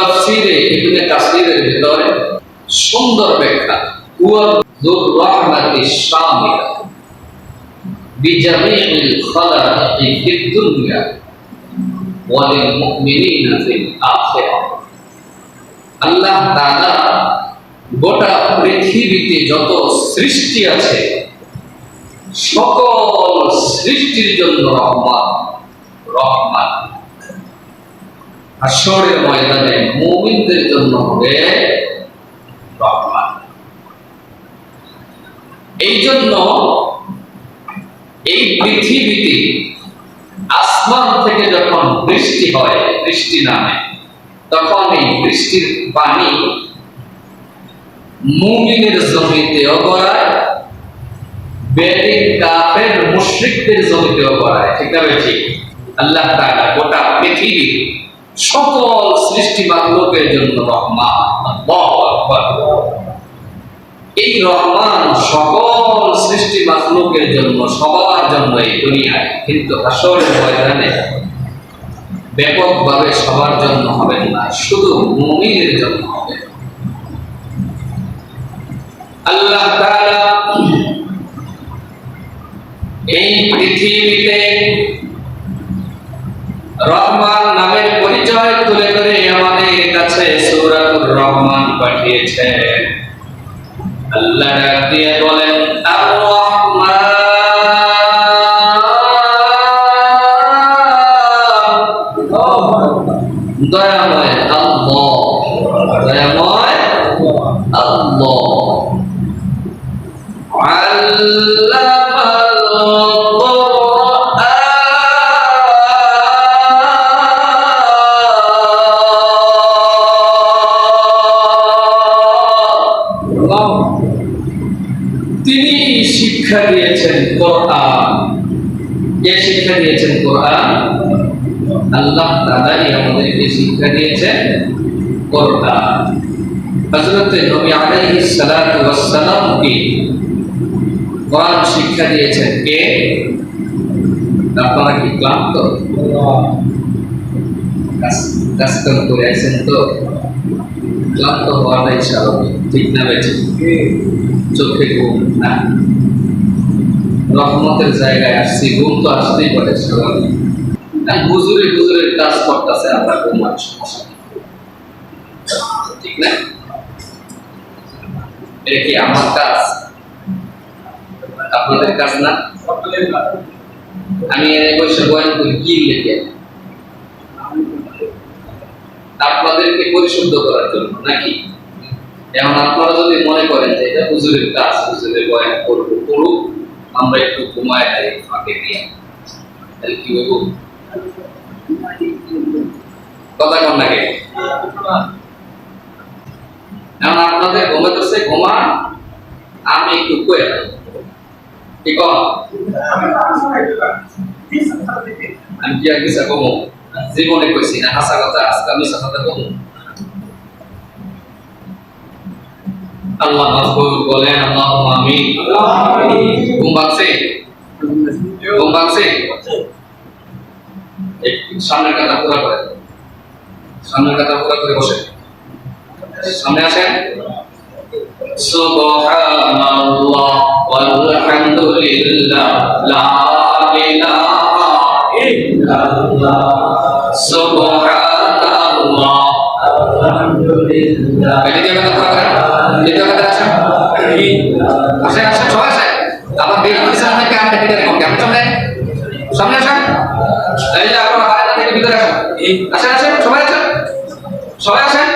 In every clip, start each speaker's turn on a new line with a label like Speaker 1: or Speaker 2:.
Speaker 1: তাফসীরে, ইবনে কাসিরের ভিতরে সুন্দর ব্যাখ্যা খালাকি ফিদ দুনিয়া ওয়া লিল মুমিনিনা ফিল আখিরাহ আল্লাহ তাআলা গোটা পৃথিবীতে যত সৃষ্টি আছে, সকল সৃষ্টির জন্য রহমান রহমান। হাসরের ময়দানে মুমিনদের জন্য হবে রহমান। এই জন্য এই পৃথিবীতে আসমান থেকে যখন বৃষ্টি হয়, বৃষ্টি নামে তখন এই বৃষ্টির পানি মুমিনের জমিতে গড়ায় বেদিন কাফের মুশরিকদের জমিতেও গড়ায়। ঠিক না ঠিক আল্লাহ তাআলা গোটা পৃথিবী সকল সৃষ্টি মাখলুকের জন্য রহমান এই রহমান সকল সৃষ্টি মাখলুকের জন্য, সবার জন্য এই দুনিয়ায়। কিন্তু হাসরের ময়দানে ব্যাপকভাবে সবার জন্য হবেন না, শুধু মুমিনের জন্য হবে। আল্লাহ এই পৃথিবীতে রহমান রহমান পাঠিয়েছেন আল্লাহ দিয়ে বলেন আল্লাহ দিয়েছেন কোরআন, আল্লাহ তাআলাই আমাদেরকে শিক্ষা দিয়েছেন কোরআন। হযরত নবী আলাইহিস সালাতু ওয়াস সালাম কি কোরআন শিক্ষা দিয়েছেন কে? আপনারা কি ক্লান্ত? কাজ- কাজ করে আছেন তো। ক্লান্ত হওয়াটাই স্বাভাবিক ঠিক না বেঁচে চোখে ঘুম, না? রহমতের জায়গায় আসছি, ঘুম তো আসতেই পারে হুজুরে, হুজুরের কাজ করতেছে, আমরা ঘুমার ঠিক না? এটা কি আমার কাজ? আপনাদের কাজ না? আমি বসে বয়ান করি, কি লেগে আপনাদেরকে পরিশুদ্ধ করার জন্য, নাকি? এখন আপনারা যদি মনে করেন যে এটা হুজুরের কাজ, হুজুরের বয়ান করব, করুক আমরা একটু ঘুমায় যাই ফাঁকে দিয়ে। তাহলে কি হইব? কথা কন নাকি এখন আপনাদের ঘুমাতেছে ঘুমান আমি একটু কয়ে কি কন? আমি কি আর কিছু কমো? জীবনে কইছি না, হাসা কথা, আজকে আমি কথা কমো। আল্লাহ মাহবুব বলেন আল্লাহ আমিন। ঘুম ভাঙছে? ঘুম একটু সামনের কথা পুরো করে সামনের কথা পুরো করে বসে। সামনে আসেন। সুবহানাল্লাহ ওয়ালহামদুলিল্লাহ লা ইলাহা ইল্লাল্লাহ। সুবহানাল্লাহ। পুরো করেন আসেন আসেন। আসেন সবাই সামনে সামনে আসেন। এই যে আপনার বাইরে থেকে ভিতরে আসেন। আসেন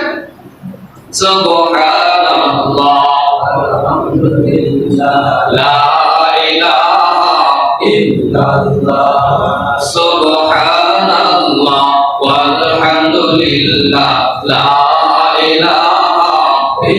Speaker 1: লা ইলাহা
Speaker 2: ইল্লাল্লাহ,
Speaker 1: সুবহানাল্লাহ লা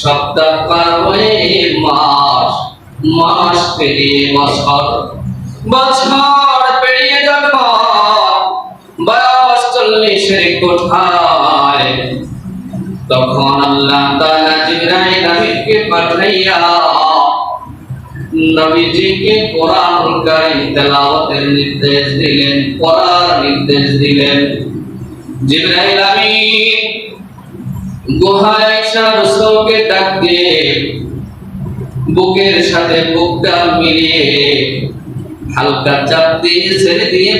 Speaker 1: সপ্তাহ পার হয়ে মাস মাস পেরিয়ে বছর। বছর পেরিয়ে যখন বয়স চল্লিশের কোঠায় তখন আল্লাহ তাআলা জিবরাইল আমিনকে পাঠাইয়া নবীজিকে কোরআন কারীম তেলাওয়াতের নির্দেশ দিলেন, পড়ার নির্দেশ দিলেন। জিবরাইল আমিন বুকের সাথে বুকটা মিলিয়ে হালকা চাপ দিয়ে ছেড়ে দিয়ে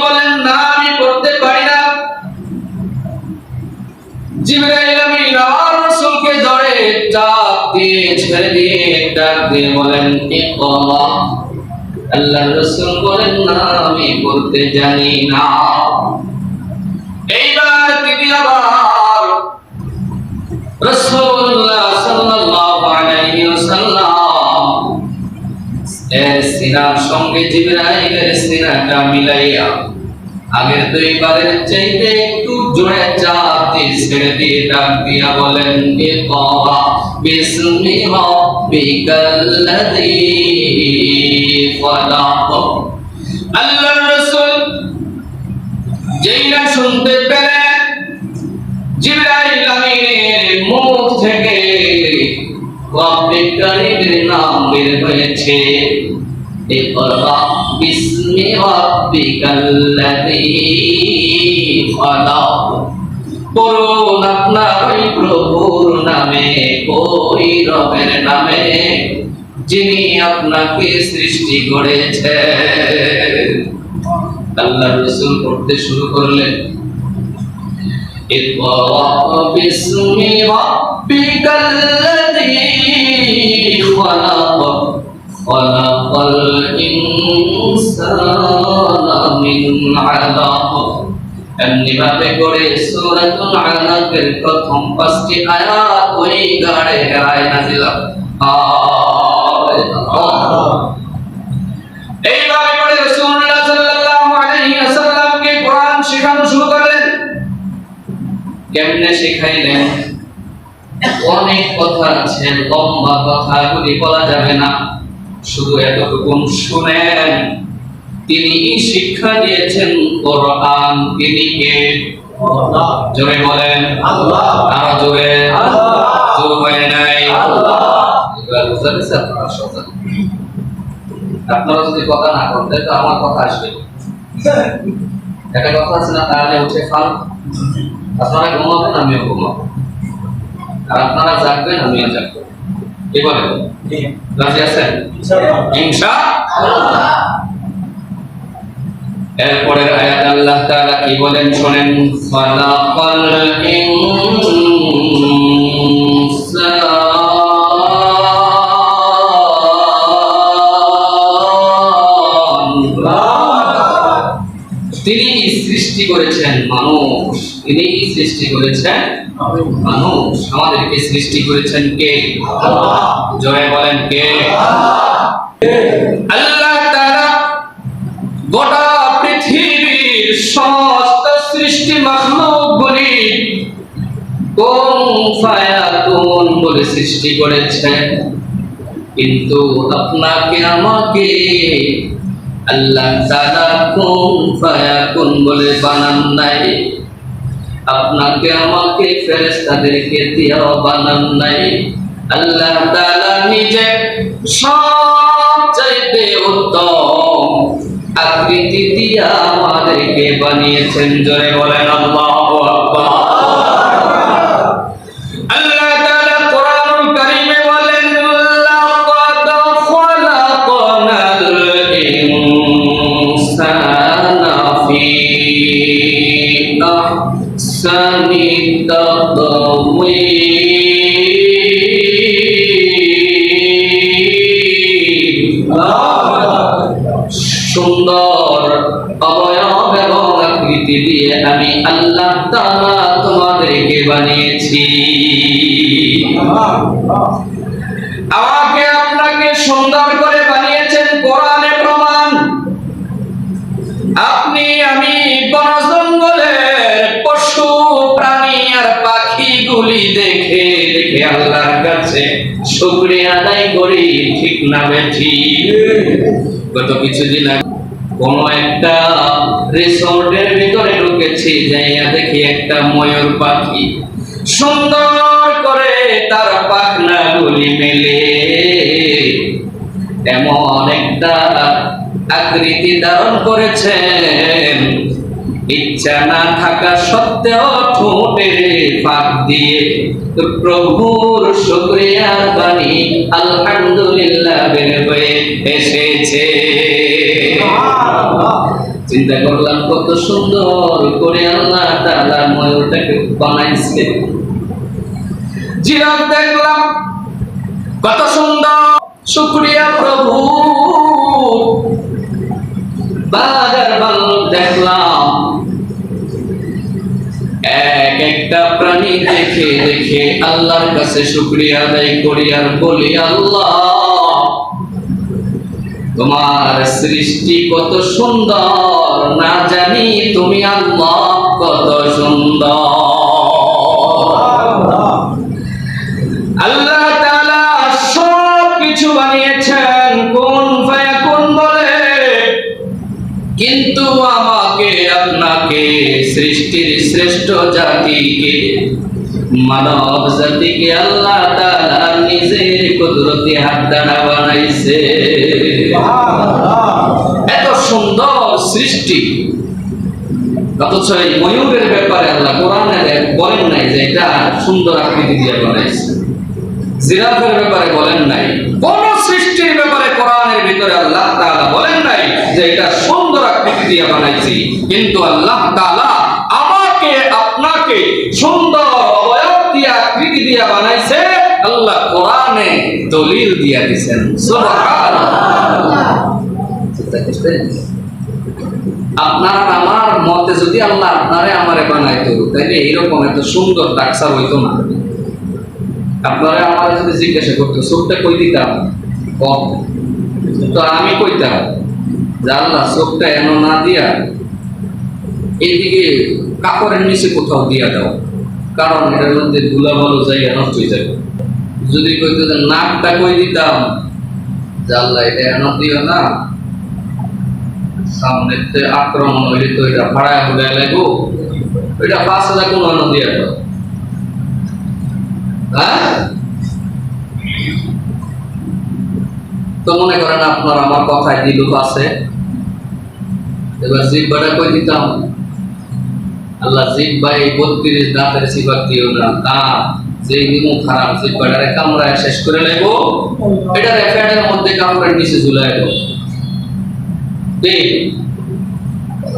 Speaker 1: বলেন না, আমি করতে পারি না। জিবরাইল ধরে চাপ দিয়ে ছেড়ে দিয়ে ডাক দিয়ে বলেন আল্লাহ রসুল বলেন, না, আমি বলতে জানি না। এইবার তিনি আবার রসুল্লাহ সাল্লাল্লাহু আলাইহি ওয়াসাল্লাম সিনার সঙ্গে জিবরাইলের সিনাটা মিলাইয়া আগের দুইবারের চাইতে একটু জোরে দিয়ে ছেড়ে দিয়ে ডাক দিয়া বলেন ইকরা বিসমি রাব্বিকাল্লাযী খলাক আল্লাহর রাসূল যেই শুনতে পেলেন জিবরাইল আমিনের মুখ থেকে রব্বিক কারীমের নাম বের হয়েছে ইকরা বিসমি রাব্বিকাল্লাযী খলাক করুন আপনার ওই প্রভুর নামে ওই রবের নামে যিনি আপনাকে সৃষ্টি করেছে আল্লাহ রসুল পড়তে শুরু করলেন اقرأ باسم ربك الذي خلق خلق الإنسان من علق এমনি ভাবে করে সূরাতুল আলাকের প্রথম পাঁচটি আয়াত ওই গাড়ে গায় নাজিল এইভাবে করে রাসূলুল্লাহ সাল্লাল্লাহু আলাইহি ওয়াসাল্লামকে কোরআন শেখানো শুরু করলেন কেমনে শেখাইলেন অনেক কথা আছে লম্বা কথাগুলি বলা যাবে না শুধু এতটুকু শুনেন তিনি শিক্ষা দিয়েছেন কোরআন তিনি কে? জোরে বলেন।
Speaker 2: আল্লাহ।
Speaker 1: আরও জোরে? হয় নাই। আপনারা যদি কথা না করতেন তো আমার কথা আসবে। একটা কথা আছে না তাহলে উঠে খান। আপনারা ঘুমাবেন আমিও ঘুমাবো। আর আপনারা জাগবেন আমিও জাগবো। কি বলেন রাজি আছেন? ইনশা এরপরের আয়াত আল্লাহ তাআলা কি বলেন শুনেন? ফালাকাল ইনসান তিনি সৃষ্টি করেছেন মানুষ? সৃষ্টি করেছেন? মানুষ। আমাদেরকে সৃষ্টি করেছেন কে? জয় বলেন কে? আল্লাহ তাআলা গোটা পৃথিবীর সমস্ত সৃষ্টি মাখলুকগুলি কোন ফায়াকুন বলে সৃষ্টি করেছেন? কিন্তু আপনাকে, আমাকে আল্লাহ তাআলা কোন ফায়াকুন বলে বানান নাই? আপনাকে আমাকে ফেরেশতাদেরকে দিয়েও বানান নাই। আল্লাহ তাআলা নিজে সবচাইতে উত্তম আকৃতি দিয়া আমাদেরকে বানিয়েছেন। জোরে বলেন, আল্লাহু আকবার। আল্লাহ তাআলা কোরআনুল কারীমে বলেন লাকাদ খালাকনাল ইনসানা ফি أحسن التقويم সুন্দর অবয়ব এবং আকৃতি দিয়ে আমি আল্লাহ তাআলা তোমাদেরকে বানিয়েছি আমাকে আপনাকে সুন্দর করে বানিয়েছেন কোরআনে প্রমাণ আপনি আমি বন আল্লাহর কাছে শুকরিয়া আদায় করি, ঠিক না গত কিছুদিন আগে কোন একটা রিসোর্টের ভিতরে ঢুকেছি, যাইয়া দেখি একটা ময়ূর পাখি সুন্দর করে তার পাখনা গুলি মেলে। এমন একটা আকৃতি ধারণ করেছেন। ইচ্ছা না থাকা সত্ত্বেও প্রভুর শুকরিয়া বাণী আলহামদুলিল্লাহ এসেছে। চিন্তা করলাম কত সুন্দর করে আল্লাহ ময়ূরটাকে বানাইছে। জিরাফ দেখলাম কত সুন্দর। শুক্রিয়া প্রভু। বালক দেখলাম দেখে দেখে আল্লাহর কাছে শুক্রিয়া আদায় করি আর বলি, আল্লাহ, তোমার সৃষ্টি কত সুন্দর। না জানি তুমি আল্লাহ কত সুন্দর। আল্লাহ সব কিছু বানিয়েছেন, কোন কিন্তু আমাকে, আপনাকে, সৃষ্টির শ্রেষ্ঠ জাতিকে মানব জাতিকে আল্লাহ তাআলা নিজের কুদরতি হাত দ্বারা বানাইছে। এত সুন্দর সৃষ্টি। অথচ এই ময়ূরের ব্যাপারে আল্লাহ কোরআনে বলেন নাই যে এটা সুন্দর আকৃতি দিয়ে বানাইছে। জিরাফের ব্যাপারে বলেন নাই কোন সৃষ্টির ব্যাপারে কোরআনের ভিতরে আল্লাহ তাআলা বলেন নাই যে এটা সুন্দর আকৃতি দিয়ে বানাইছি। কিন্তু আল্লাহ তাআলা আমাকে আপনাকে সুন্দর আকৃতি দিয়ে বানাইছে, আল্লাহ কোরআনে দলিল দিয়া করছেন? আপনার আমার মতে যদি আল্লাহ আপনারে বানাইতো এইরকম এত সুন্দর ডাকসার হইতো না। আমার যদি জিজ্ঞাসা করতো চোখটা কই দিতাম? কম। তো আমি কইতাম যে, আল্লাহ চোখটা এন না দিয়া এইদিকে কাপড়ের নিচে কোথাও দিয়া দাও। কারণ এটার মধ্যে ধুলা জায়গা নষ্ট হয়ে যাবে। যদি কইতো নাকটা কই দিতাম আল্লাহ, এটা এন দিও না। সামনে আক্রমণ হইলে তো এটা ভাড়া হয়ে লাগবো। এটা পাঁচ হাজার কোনো এন দিয়া হ্যাঁ? তো মনে করেন আপনার আমার কথায় দিলুপ আছে? এবার জিব্বাটা কই দিতাম? আল্লাহ জিব্বা এই বত্রিশ দাঁতের সিফাত দিও না দাঁত যে নিমু খারাপ জিব্বাটারে কামড়ায় শেষ করে লাগবো এটা রেফারের মধ্যে কামড়ের নিচে ঝুলাই দেবো।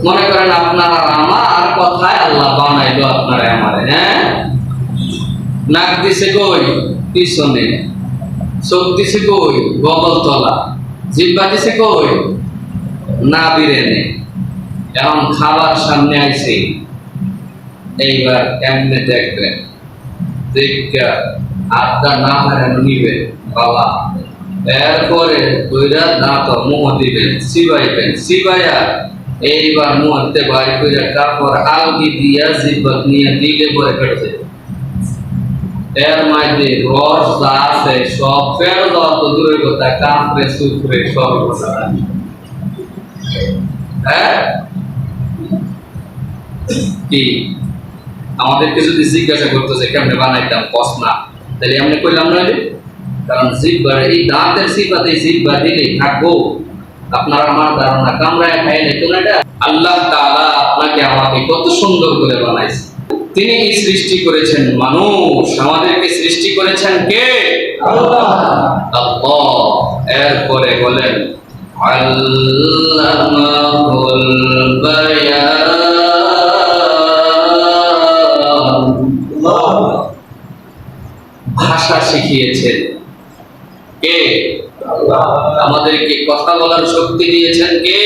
Speaker 1: মনে করেন আপনার আমার কথায় আল্লাহ বানাইলো আপনারা আমারে হ্যাঁ? নাক দিছে কই? পিছনে। চোখ দিছে কই? বগল তলা জিব্বা দিছে কই? না বিরেনে এখন খাবার সামনে আইছে। এইবার কেমনে দেখবেন? দেখা আড্ডা না নিবে বাবা। এরপরে দুইটা দাঁত মুহ দিবেন, সিবাইবেন। সিবাইয়া এইবার মুহূর্তে বাড়ি করে কাপড় আলগি দিয়া জিব্বাত নিয়ে দিলে পরে ফেটে এর মধ্যে রস আছে সব ফের দেওয়া তো দূরের কথা কাঁপড়ে সুপড়ে সব হ্যাঁ? কি? আমাদেরকে যদি জিজ্ঞাসা করতেছে কেমনে বানাইতাম কস না, তাহলে আমরা কইলাম, না কারণ জিব্বার, এই দাঁতের সিপাতে জিব্বা দিলে থাকব। আপনার আমার ধারণা কামড়ায় খাইলে তো না এটা? আল্লাহ আপনাকে আমাকে কত সুন্দর করে বানাইছে। তিনি সৃষ্টি করেছেন মানুষ? আমাদেরকে সৃষ্টি করেছেন কে? আল্লাহ। এরপরে বলেন আল্লামাহুল বায়ান শিখিয়েছেন কে? আমাদেরকে কথা বলার শক্তি দিয়েছেন কে।